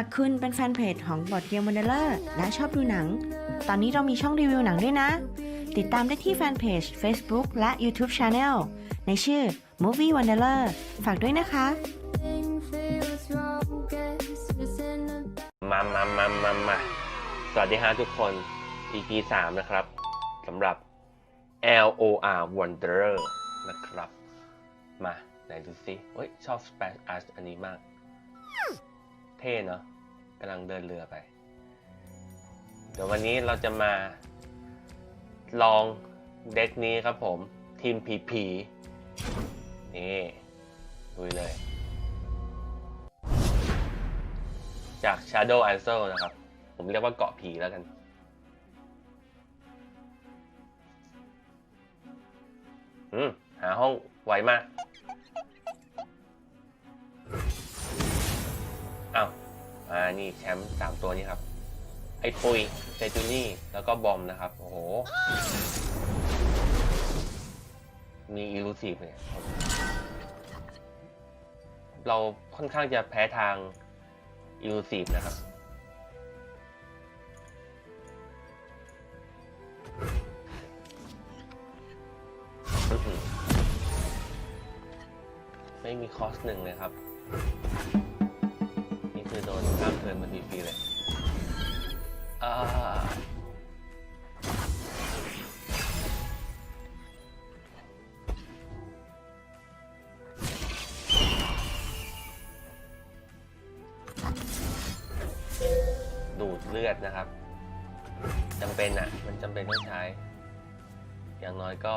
ากคุณเป็นแฟนเพจของบอดเกมวันเดอร์และชอบดูหนัง ตอนนี้เรามีช่องรีวิวหนังด้วยนะ ติดตามได้ที่แฟนเพจ Facebook และ YouTube Channel ในชื่อ Movie Wanderer ฝากด้วยนะคะ มามามามามาสวัสดีฮะทุกคน EP สามนะครับสำหรับ L O R Wanderer นะครับ มา ไหนดูสิเฮ้ย ชอบ Splash Art อันนี้มาก เท่เนาะ กำลังเดินเรือไป เดี๋ยววันนี้เราจะมาลองเด็กนี้ครับผม ทีมผีผีนี่ดูเลย จาก Shadow Ansel นะครับ ผมเรียกว่าเกาะผีแล้วกัน อืม หาห้องไวมาก อ้าว อ่านี่แชมป์สามตัวนี้ครับ ไอ้ปุยเซจูนี่ แล้วก็บอมนะครับ โอ้โห มีอิลูซีฟเนี่ย เราค่อนข้างจะแพ้ทางอิลูซีฟนะครับไม่มีคอสหนึ่งเลยครับ ทิร์นมาฟรีๆเลยอ่าดูดเลือดนะครับจำเป็นอะ มันจำเป็นต้องใช้ อย่างน้อยก็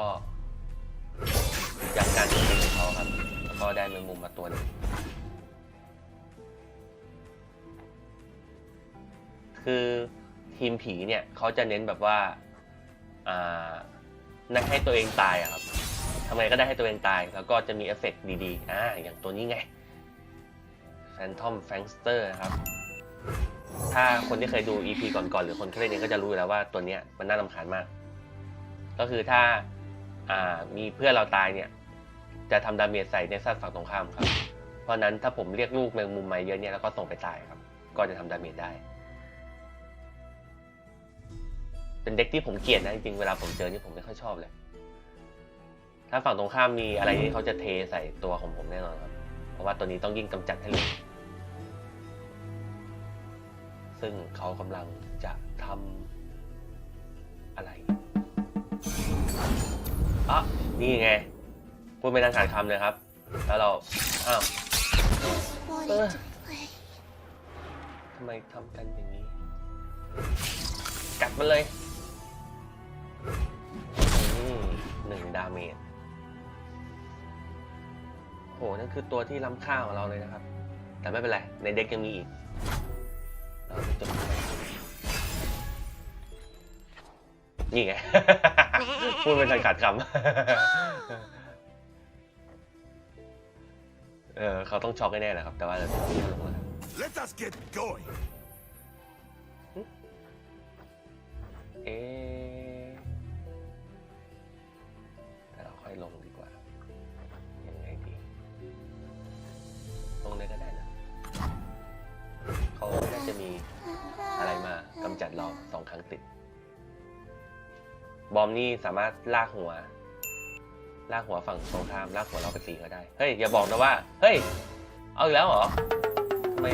ยับการโจมตีของเขาครับ แล้วก็ได้แมงมุมมาตัวหนึง คือทีมผีเนี่ยเขาจะเน้นแบบว่าอ่านักให้ตัวเองตายอะครับทำไงก็ได้ให้ตัวเองตาย แล้วก็จะมีเอฟเฟกต์ดีๆ อ่า อย่างตัวนี้ไง Phantom Fangster นะครับ ถ้าคนที่เคยดู EP ก่อนๆ หรือคนที่เล่นเองก็จะรู้อยู่แล้วว่าตัวเนี้ยมันน่ารำคาญมาก ก็คือถ้าอ่ามีเพื่อนเราตายเนี่ย จะทำดาเมจใส่ในซัดฝั่งตรงข้ามครับ เพราะฉะนั้นถ้าผมเรียกลูกแมงมุมมาเยอะเนี่ยแล้วก็ส่งไปตายครับ ก็จะทำดาเมจได้ เป็นเด็กที่ผมเกลียดนะจริงๆเวลาผมเจอนี่ผมไม่ค่อยชอบเลย ถ้าฝั่งตรงข้ามมีอะไรที่เขาจะเทใส่ตัวของผมแน่นอนครับ เพราะว่าตัวนี้ต้องยิ่งกำจัดให้เร็วซึ่งเขากำลังจะทำอะไรอะนี่ไงพูดไม่ทันขาดคำเลยครับ แล้วเราอ้าวทำไมทำกันอย่างนี้ กัดมันเลย นี่หนึ่งดาเมจโหนั่นคือตัวที่ล้ำค่าของเราเลยนะครับ แต่ไม่เป็นไร ในเด็กยังมีอีกเราจะจบไปนี่ไง พูดไม่ทันขาดคำเออเขาต้องช็อกแน่ๆแหละครับ แต่ว่าเราจะลงมา Let us get going. เอ๊ เลยก็ได้นะเขาน่าจะมีอะไรมากำจัดเราสองครั้งติด บอมนี่สามารถลากหัว ลากหัวฝั่งตรงข้ามลากหัวเราไปตีก็ได้ เฮ้ย อย่าบอกนะว่า เฮ้ย เอาอีกแล้วเหรอทำไม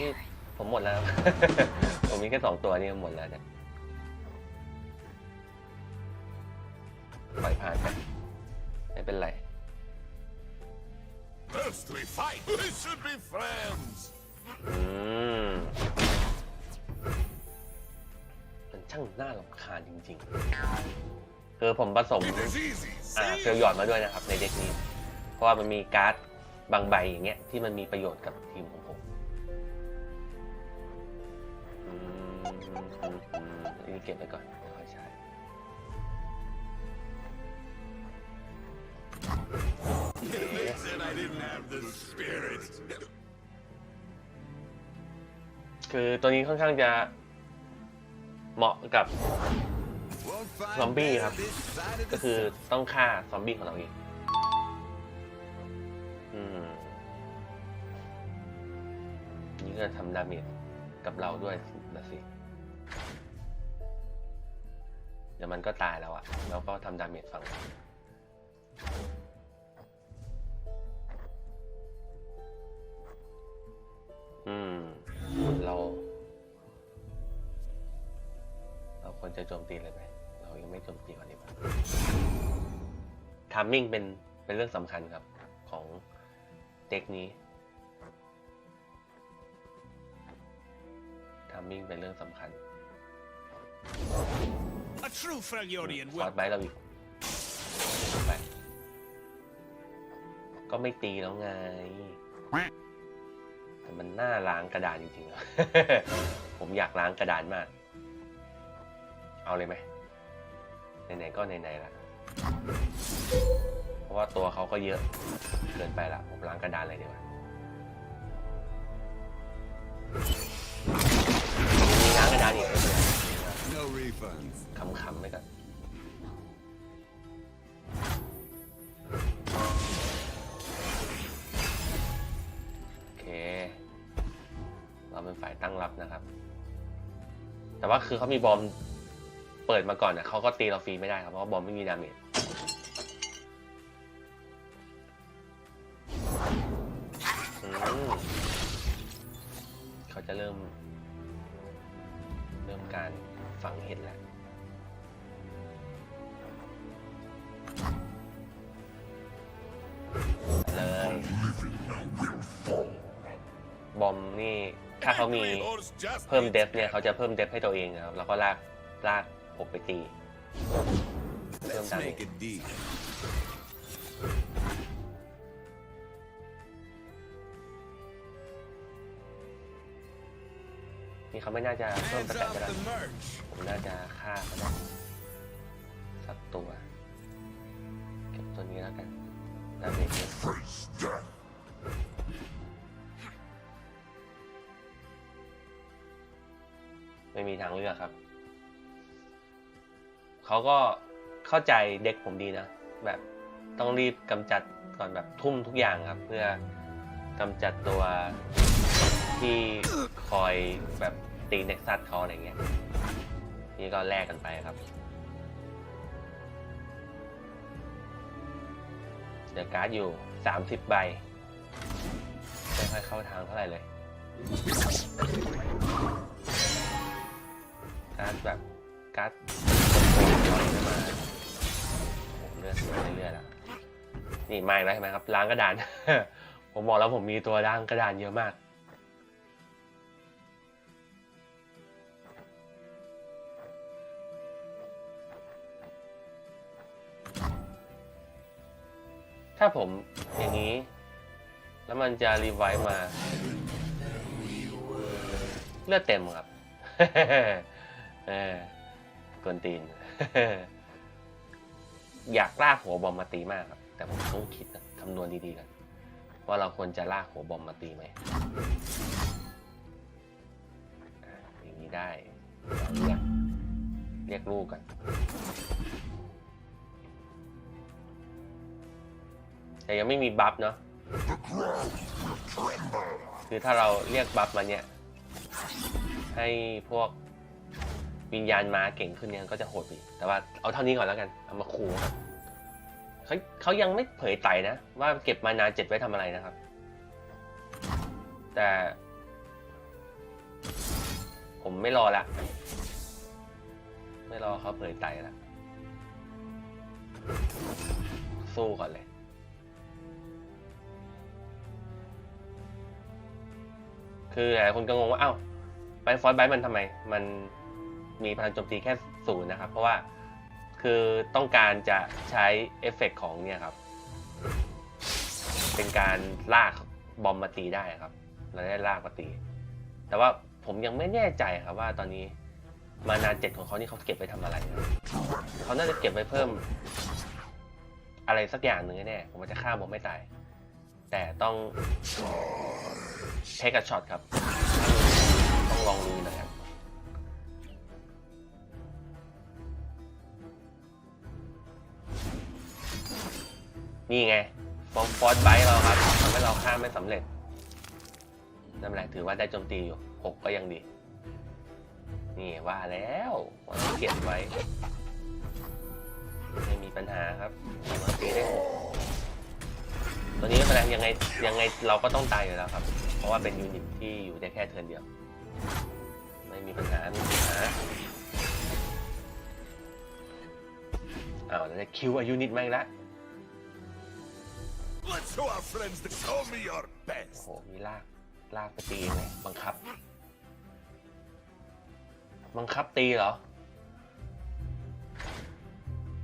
นี่ผมหมดแล้ว ผมมีแค่สองตัวนี่หมดแล้วเนี่ยปล่อยผ่านไปไม่เป็นไร First we fight. We should be friends. อืมมันช่างน่ารำคาญจริงๆ คือผมผสม It is easy. อ่า See? เฟลหยอดมาด้วยนะครับในเด็กนี้ เพราะว่ามันมีการ์ดบางใบอย่างเงี้ยที่มันมีประโยชน์กับทีมของผมอืมอืมอืมอันนี้เก็บไว้ก่อน spirit. คือตัวนี้ค่อนข้างจะเหมาะกับ Won't find Zombie better ครับ ก็คือต้องฆ่าซอมบี้ของเราเองอืมนี่ก็ทำดาเมจกับเราด้วยนะสิ เดี๋ยวมันก็ตายแล้วอะแล้วก็ทำดาเมจฝั่ง จะโจมตีเลยไหมเรายังไม่โจมตีก่อนดีกว่าทามมิ่งเป็นเป็นเรื่องสำคัญครับของเด็กนี้ทามมิ่งเป็นเรื่องสำคัญ A true Freljordian คอร์ will สไบเราอีกไปก็ไม่ตีแล้วไง แต่มันน่าล้างกระดานจริงๆอะ ผมอยากล้างกระดานมาก เอาเลยไหมไหนๆก็ไหนๆละเพราะว่าตัวเขาก็เยอะเกินไปละผมล้างกระดานเลยดีกว่ามีล้างกระดานอีกไหมเนี่ย No refunds. ขำๆไปก่อนโอเค เราเป็นฝ่ายตั้งรับนะครับ แต่ว่าคือเขามีบอม เปิดมาก่อนนะเขาก็ตีเราฟรีไม่ได้ครับเพราะว่าบอมไม่มีดาเมจอืมเขาจะเริ่ม เริ่มการฝังเห็ดแล้วเลยบอมนี่ถ้าเขามีเพิ่มเดฟเนี่ยเขาจะเพิ่มเดฟให้ตัวเองนะครับแล้วก็ลากลาก ผมไปตีเพิ่ม Let's ดาเมจ make a deal. นี่เขาไม่น่าจะเพิ่มส Hands แต็ก off ก็ได้ the merch. ผมน่าจะฆ่าเขาได้สักตัวเก็บตัวนี้แล้วกันดาเมจเยอะไม่มีทางเลือกครับ เขาก็เข้าใจเด็กผมดีนะ แบบต้องรีบกำจัดก่อนแบบทุ่มทุกอย่างครับ เพื่อกำจัดตัวที่คอยแบบตีเน็กซัสเขาอะไรเงี้ยนี่ก็แลกกันไปครับเดี๋ยวการ์ดอยู่ 30 ใบไม่ค่อยเข้าทางเท่าไหร่เลยการ์ดแบบการ์ด นี่มาอีกแล้วใช่ไหมครับล้างกระดาน ผมบอกแล้วผมมีตัวล้างกระดานเยอะมาก ถ้าผมอย่างนี้ แล้วมันจะรีไวฟ์มา เลือดเต็มครับเออกวนตีน อยากลากหัวบอมมาตีมากครับ แต่ผมต้องคิดนะคำนวณดีๆกันว่าเราควรจะลากหัวบอมมาตีไหมอย่างนี้ได้เรียกเรียกลูกกันแต่ยังไม่มีบัฟเนาะคือถ้าเราเรียกบัฟมาเนี่ย ให้พวกวิญญาณมาเก่งขึ้นเนี่ยก็จะโหดอีกแต่ว่าเอาเท่านี้ก่อนแล้วกัน เอามาขู่ครับ เขาเขายังไม่เผยไตนะ ว่าเก็บมานาเจ็ดไว้ทำอะไรนะครับ แต่ ผมไม่รอละ ไม่รอเขาเผยไตละสู้ก่อนเลยคือหลายคนก็งงว่า เอ้าไปฟอนต์ไบมันทำไม มันมีพลังโจมตีแค่ศูนย์นะครับ เพราะว่า คือต้องการจะใช้เอฟเฟกต์ของเนี่ยครับ เป็นการลากบอมมาตีได้ครับ เราได้ลากมาตี แต่ว่าผมยังไม่แน่ใจครับว่าตอนนี้มานาเจ็ดของเขานี่เขาเก็บไปทำอะไรเขาน่าจะเก็บไว้เพิ่ม อะไรสักอย่างหนึ่งแน่ผมจะฆ่าบอมไม่ตาย แต่ต้องเทคกับช็อตครับ ต้องลองดูนะครับ นี่ไงฟอร์ฟอร์ไบต์เราครับทำให้เราฆ่าไม่สำเร็จนั่นแหละถือว่าได้โจมตีอยู่หกก็ยังดี นี่ว่าแล้วว่าต้องเก็บไว้ ไม่มีปัญหาครับอย่างน้อยตีได้หกตัวนี้ไม่เป็นไรยังไงยังไงเราก็ต้องตายอยู่แล้วครับ เพราะว่าเป็นยูนิตที่อยู่ได้แค่เทิร์นเดียว ไม่มีปัญหาไม่มีปัญหาอ้าวแล้วจะคิวอายูนิตมาอีกแล้ว Let's show our friends the show me your โอ้ best. โหมีลากลากไปตีไงบังคับ บังคับตีเหรอ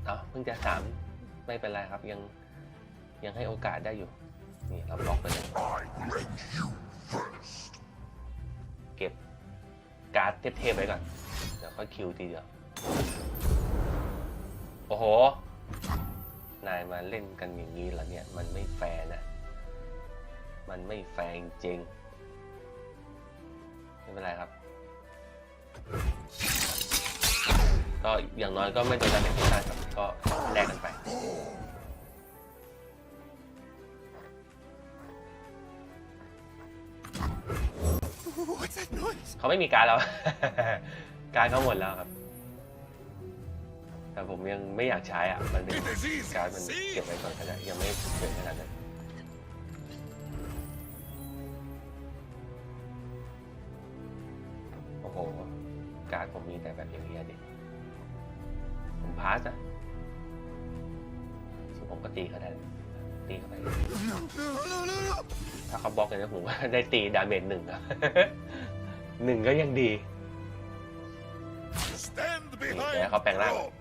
เอ้าเพิ่งจะสามไม่เป็นไรครับยังยังให้โอกาสได้อยู่ นี่เราบล็อกไปเลย I read you first. เก็บการ์ดเทพๆไว้ก่อน เดี๋ยวค่อยคิวทีเดียว โอ้โห นายมาเล่นกันอย่างนี้เหรอเนี่ย มันไม่แฟร์นะ มันไม่แฟร์จริงๆไม่เป็นไรครับ ก็อย่างน้อยก็ไม่โดนดาเมจทุกท่านครับก็แลกกันไป What's that noise? เขาไม่มีการดแล้ว การดเขาหมดแล้วครับ แต่ผมยังไม่อยากใช้อะ มันเป็น It is easy. การดมัน See? เก็บไว้ก่อนก็ได้ยังไม่ถึงขนาดนั้นโอ้โห การดผมมีแต่แบบอย่างนี้ยดิ ผมพาสอะซึ่งผมก็ตีเขาได้ตีเข้าไป No, no, no, no. ถ้าเขาบล็อกเลยนะผมว่าได้ตีดาเมจหนึ่งอะหนึ่งก็ยังดี Stand Yeah, behind. เขาแปลงร่าง Rob.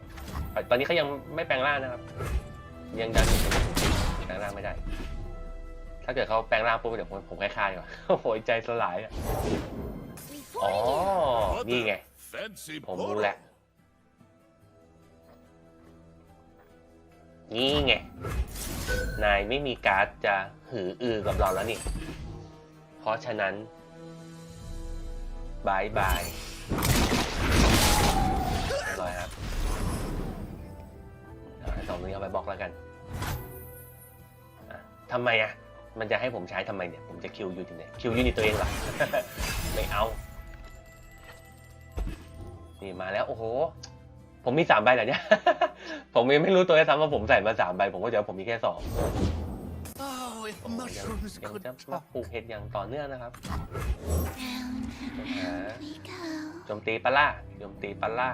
ตอนนี้เขายังไม่แปลงร่างนะครับ ยังดันแปลงร่างไม่ได้ ถ้าเกิดเขาแปลงร่างปุ๊บเดี๋ยวผมผมแค่ฆ่าดีกว่าโอ้โหใจสลายอะอ๋อ นี่ไง ผมรู้แล้ว นี่ไง นายไม่มีการ์ดจะหืออือกับเราแล้วนี่ เพราะฉะนั้นบายบาย เอาไอ้สองนี้เอาไปบล็อกแล้วกันอะทำไมอะ มันจะให้ผมใช้ทำไมเนี่ย ผมจะคิวยูนิตเนี่ยคิวยูนิตตัวเองเหรอ ไม่เอา นี่มาแล้ว โอ้โห ผมมีสามใบเหรอเนี่ย ผมยังไม่รู้ตัวเลยซ้ำว่าผมใส่มาสามใบ ผมก็เดี๋ยวาผมมีแค่สอง Oh, if โอ้โหยัง mushrooms ยัง could จะมา talk. ปลูกเห็ดอย่างต่อเนื่องนะครับ Down หา we go. โจมตีปะล่าโจมตีปะล่า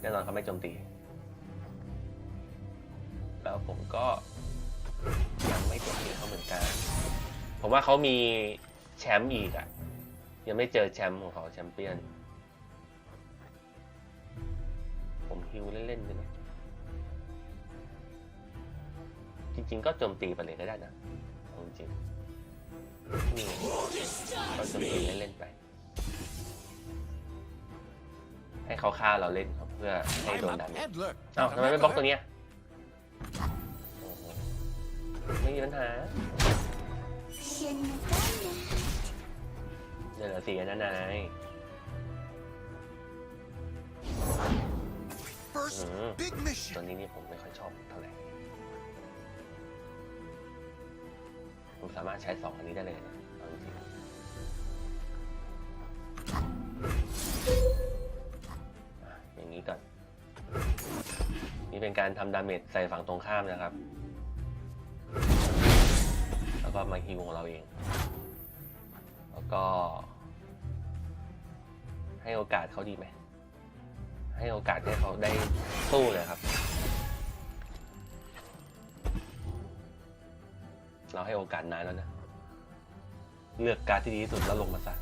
แน่นอนเขาไม่โจมตี แล้วผมก็ยังไม่โจมตีเขาเหมือนกัน ผมว่าเขามีแชมป์อีกอะยังไม่เจอแชมป์ของเขาแชมเปี้ยน ผมฮิวเล่นๆเลยนะจริงๆก็โจมตีไปเลยก็ได้นะเอาจริงๆนี่ก็โจมตีเล่นๆไป ให้เขาฆ่าเราเล่นครับเพื่อให้โด I'm น a ดาเมจ peddler. เอ้า not a ทำไมไม่บล็อกตัว meddler. เนี้ยโอ้โห ไม่มีปัญหา Shouldn't have done that. เดี๋ยวเหลือสี่อันนะนาย First Mhm. big ตัว mission. นี้นี่ผมไม่ค่อยชอบเท่าไหร่ ผมสามารถใช้สองอันนี้ได้เลยนะเอาจริงๆอะอย่างนี้ก่อน นี่เป็นการทำดาเมจใส่ฝั่งตรงข้ามนะครับแล้ว ก็มาฮิวของเราเอง แล้วก็ ให้โอกาสเขาดีไหม ให้โอกาสให้เขาได้สู้เลยครับ เราให้โอกาสนายแล้วนะ เลือกการที่ดีที่สุดแล้วลงมาซะ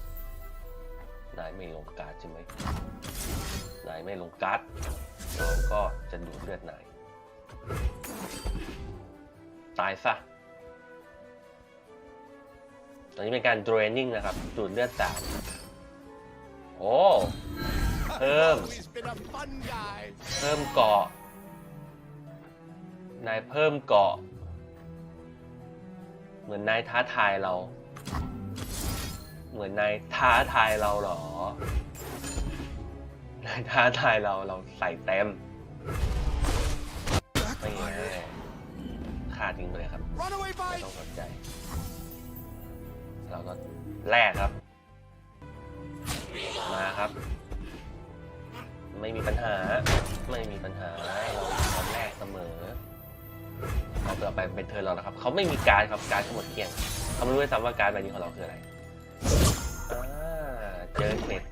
นายไม่ลงการดใช่ไหมนายไม่ลงการ์ดเราก็จะดูดเลือดนาย ตายซะ ตอนนี้เป็นการ draining นะครับ ดูดเลือดสามโอ้ เพิ่ม เพิ่มเกาะ นายเพิ่มเกาะ เหมือนนายท้าทายเรา เหมือนนายท้าทายเราเหรอ นายท้าทายเราเราใส่เต็มไม่แน่ฆ่าทิ้งไปเลยครับ ไม่ต้องสนใจ เราก็แลกครับ มาครับ ไม่มีปัญหา ไม่มีปัญหาเราพร้อมแลกเสมอเอาต่อไปเป็นเทิร์นเราแล้วครับ เขาไม่มีการครับการทั้งหมดเกลี้ยงเขาไม่รู้ด้วยซ้ำว่าการดใบนี้ของเราคืออะไรเจอเกล็ด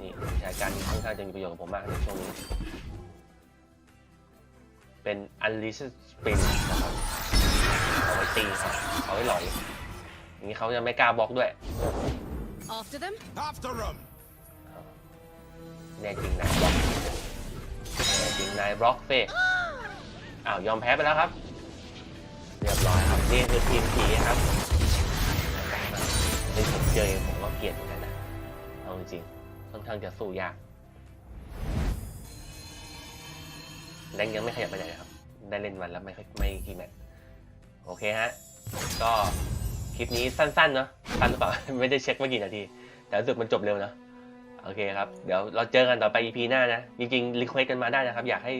นี่ใช้การค่อนข้างจะมีประโยชน์กับผมมากในช่วงนี้ เป็น Unleashed Spin นะครับเอาไว้ตีครับเอาไว้หลอยอ นี้เขาจะไม่กล้าบล็อกด้วย After them? After him! แน่จริงนายบล็อกแน่จริงนายบล็อกเฟ่อ้าวยอมแพ้ไปแล้วครับ เรียบร้อยครับ นี่คือทีมผีครับเป็นผมเจอเองผมก็เกลียดเหมือนกันนะเอาจริงๆค่อนข้างจะสู้ยากแดงยังไม่ขยับไปไหนเลยครับ ได้เล่นวันแล้วไม่ค่อยไม่กี่แมตช์โอเคฮะ ก็ คลิปนี้สั้นๆเนาะสั้นหรือเปล่า ไม่ได้เช็คเมื่อกี่นาที แต่รู้สึกมันจบเร็วเนะโอเคครับ เดี๋ยวเราเจอกันต่อไป EP หน้านะ จริงๆรีเควสกันมาได้นะครับ อยากให้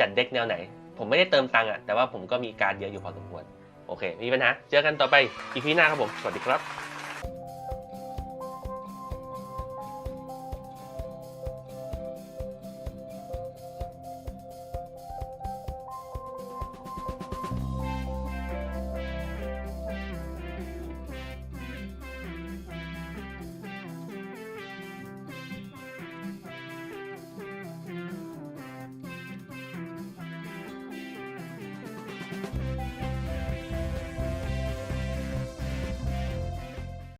จัดเด็กแนวไหน ผมไม่ได้เติมตังค์อะแต่ว่าผมก็มีการเยอะอยู่พอสมควร โอเค มีปัญหา เจอกันต่อไป EP หน้าครับผม สวัสดีครับ